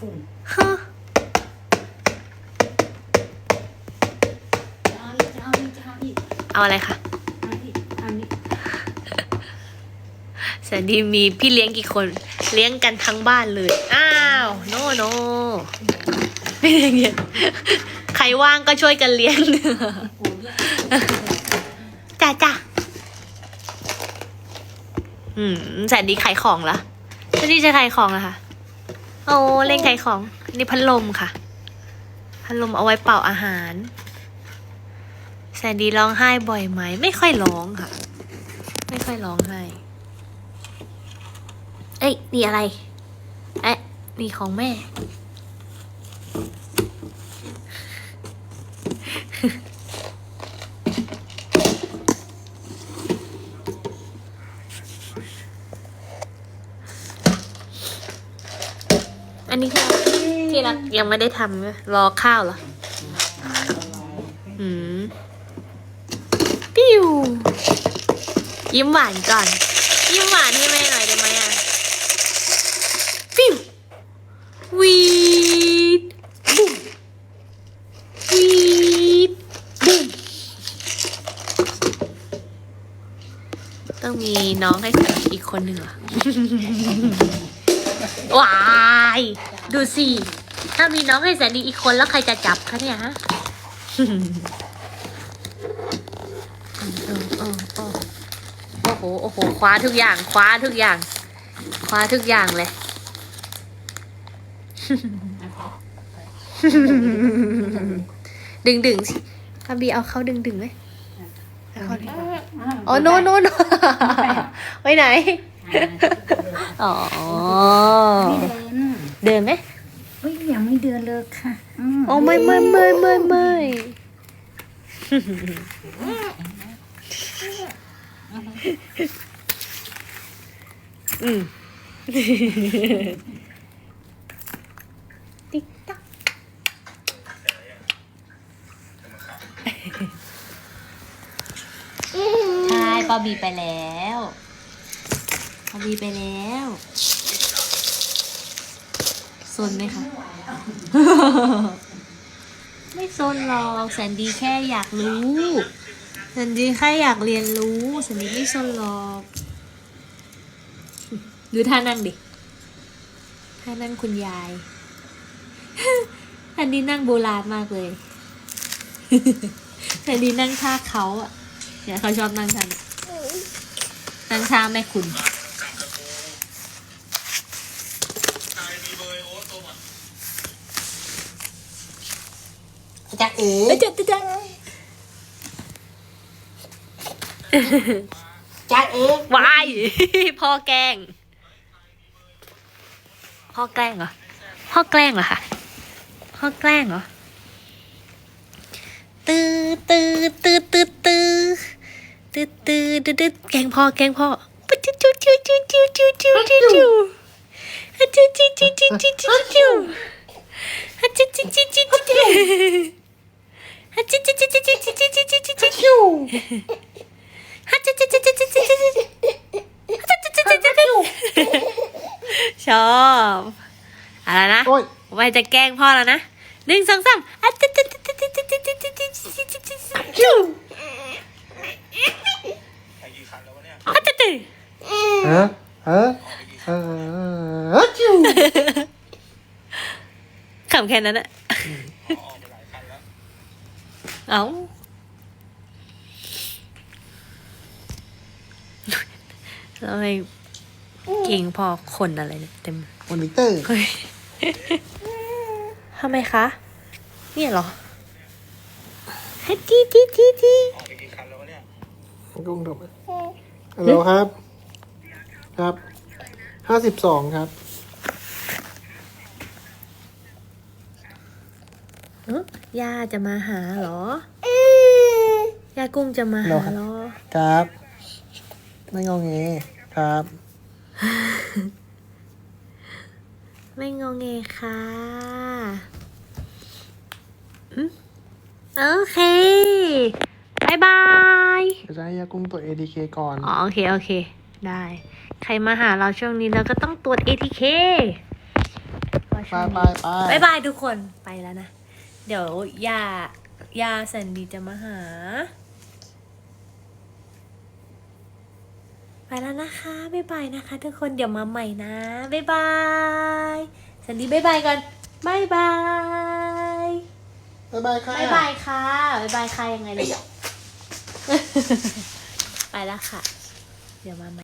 ฝุ่นฮะจะเอาอีกจะเอาอีกจะเอาอีกเอาอะไรคะเอาอีกเอาอีกแสนดีมีพี่เลี้ยงกี่คนเลี้ยงกันทั้งบ้านเลย อ้าวโนโนไม่เลี้ยงเยอะใครว่างก็ช่วยกันเลี้ยงโอ้ยเนี่ยจ้าจ้าอืมแสนดีขายของละแสนดีจะขายของละคะ โอ้เล่นขายของ นี่พัดลมค่ะ พัดลมเอาไว้เป่าอาหาร แซนดี้ร้องไห้บ่อยไหม ไม่ค่อยร้องค่ะ ไม่ค่อยร้องไห้ เอ้ยนี่อะไร เอ๊ะนี่ของแม่ นี้คือที่รักยังไม่ได้ทำรอข้าวเหรอ อืม ปิ้ว ยิ้มหวานก่อน ยิ้มหวานให้แม่หน่อยได้ไหมอะ ปิ้ว วีดบุ้มวีดบุ้มต้องมีน้องให้อีกคนหนึ่งเหรอ วาย ดูสิ ถ้ามีน้องให้แสนดีอีกคนแล้วใครจะจับคะเนี่ยฮะโอ้โห โอ้โห คว้าทุกอย่าง คว้าทุกอย่าง คว้าทุกอย่างเลย ดึงดึงสิคาบีเอาเข้าดึงดึงไหมเอาเข้าดิอ๋อโนโนโนไว้ไหน อ๋อ ไม่เดินเดินไหมเฮ้ยยังไม่เดินเลยค่ะมโอ้ไม่ไม่ไม่ไม่ไม่อืม ติ๊กตักใช่ปอบีไปแล้ว ปอบีไปแล้วซนไหมคะ ไม่ซนหรอกแสนดีแค่อยากรู้แสนดีแค่อยากเรียนรู้แสนดีไม่ซนหรอกดูท่านั่งดิท่านั่งคุณยายแสนดีนั่งโบราณมากเลยแสนดีนั่งท่าเขาอะเนี่ยเขาชอบนั่งท่านี้นั่งท่าแม่คุณ จะเอ๋เอ้ยจัดจัดจะเอ๋วายพ่อแกล้ง พ่อแกล้งเหรอ พ่อแกล้งเหรอคะ พ่อแกล้งเหรอ ตื้อตื้อตื้อตื้อตื้อตื้อตื้อตื้อตื้อแกล้งพ่อแกล้งพ่อปุ๊บจิ้วจิ้วจิ้วจิ้วจิ้วจิ้วจิ้วจิ้วจิ้วอะจิ้วจิ้วจิ้วจิ้วจิ้วจิ้วจิ้วอะจิ้วจิ้วจิ้ว จิ้วจิ้วจิ้วอะจิ้วจิ้วจิ้วจิ้วจิ้วจิ้วจิ้วจิ้วจิ้วจิ้วฮัจิจิจิจิจิจิจิจิฮัจิจิจิจิจิชอบอะไรนะไว้จะแกล้งพ่อแล้วนะหนึ่งสองสามฮัจิจิจิจิจิจิจิจิจิจิจิจิจิฮัจิจิฮะฮะเออจิ้วขำแค่นั้นอะ เอ้าแล้วไอ้เก่งพอคนอะไรเนี่ยเต็มมอนิเตอร์เฮ้ยทำไมคะ เนี่ยเหรอฮัจีจีจีจีกุ้งถูกไหมฮัลโหลครับ ครับ ห้าสิบสองครับเอ้ ย่าจะมาหาเหรอย่ากุ้งจะมาหาเหรอ ครับ ไม่งอแงครับ ไม่งงเงค่ะอืมโอเคบายบายเดี๋ยวจะให้ยากุ้งตรวจ ATK ก่อน อ๋อ โอเค โอเค ได้ ใครมาหาเราช่วงนี้เราก็ต้องตรวจ ATK เพราะไปไปไปบายบายทุกคน ไปแล้วนะ เดี๋ยวย่าย่าแซนดีจะมาหา ไปแล้วนะคะบายบายนะคะ ทุกคนเดี๋ยวมาใหม่นะบายบายแซนดีบายบายก่อนบายบายบ๊ายบายค่ะบายบายค่ะบายบายค่ะยังไงเลย ไปแล้วค่ะ เดี๋ยวมาใหม่